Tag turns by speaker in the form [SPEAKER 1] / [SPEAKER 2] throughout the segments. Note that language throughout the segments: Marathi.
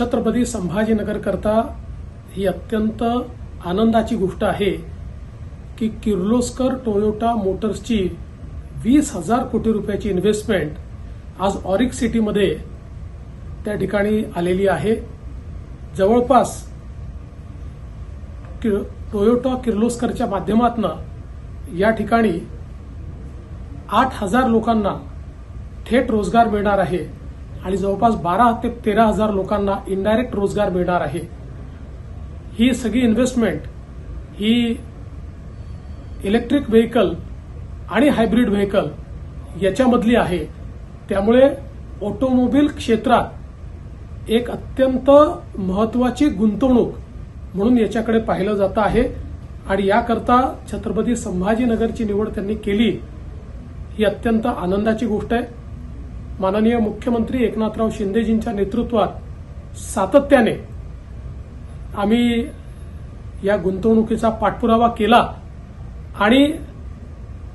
[SPEAKER 1] छत्रपती संभाजीनगरकरता ही अत्यंत आनंदाची गोष्ट आहे की किर्लोस्कर टोयोटा मोटर्सची वीस हजार कोटी रुपयाची इन्व्हेस्टमेंट आज ऑरिक सिटीमध्ये त्या ठिकाणी आलेली आहे. जवळपास कि- टोयोटा किर्लोस्करच्या माध्यमातून या ठिकाणी आठ हजार लोकांना थेट रोजगार मिळणार आहे. आणि जवळपास बारा ते तेरा हजार लोकांना इनडायरेक्ट रोजगार मिळणार आहे. ही सगळी इन्व्हेस्टमेंट ही इलेक्ट्रिक व्हेकल आणि हायब्रिड व्हेकल याच्यामधली आहे. त्यामुळे ऑटोमोबाईल क्षेत्रात एक अत्यंत महत्वाची गुंतवणूक म्हणून याच्याकडे पाहिलं जातं आहे. आणि याकरता छत्रपती संभाजीनगरची निवड त्यांनी केली ही अत्यंत आनंदाची गोष्ट आहे. माननीय मुख्यमंत्री एकनाथराव शिंदेजींच्या नेतृत्वात सातत्याने आम्ही या गुंतवणुकीचा पाठपुरावा केला आणि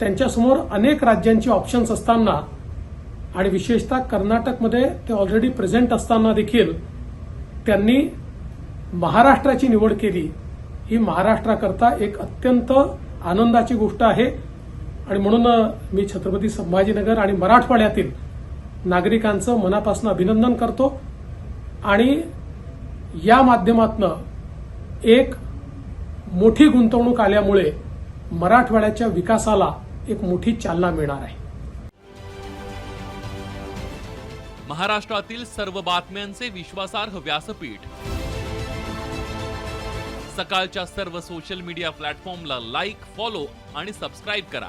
[SPEAKER 1] त्यांच्यासमोर अनेक राज्यांची ऑप्शन्स असताना आणि विशेषतः कर्नाटकमध्ये ते ऑलरेडी प्रेझेंट असताना देखील त्यांनी महाराष्ट्राची निवड केली. ही महाराष्ट्राकरता एक अत्यंत आनंदाची गोष्ट आहे. आणि म्हणून मी छत्रपती संभाजीनगर आणि मराठवाड्यातील नागरिकांचं मनापासून अभिनंदन करतो. आणि या माध्यमातनं एक मोठी गुंतवणूक आल्यामुळे मराठवाड्याच्या विकासाला एक मोठी चालना मिळणार आहे.
[SPEAKER 2] महाराष्ट्रातील सर्व बातम्यांचे विश्वासार्ह व्यासपीठ. सकाळच्या सर्व सोशल मीडिया प्लॅटफॉर्मला लाईक फॉलो आणि सबस्क्राईब करा.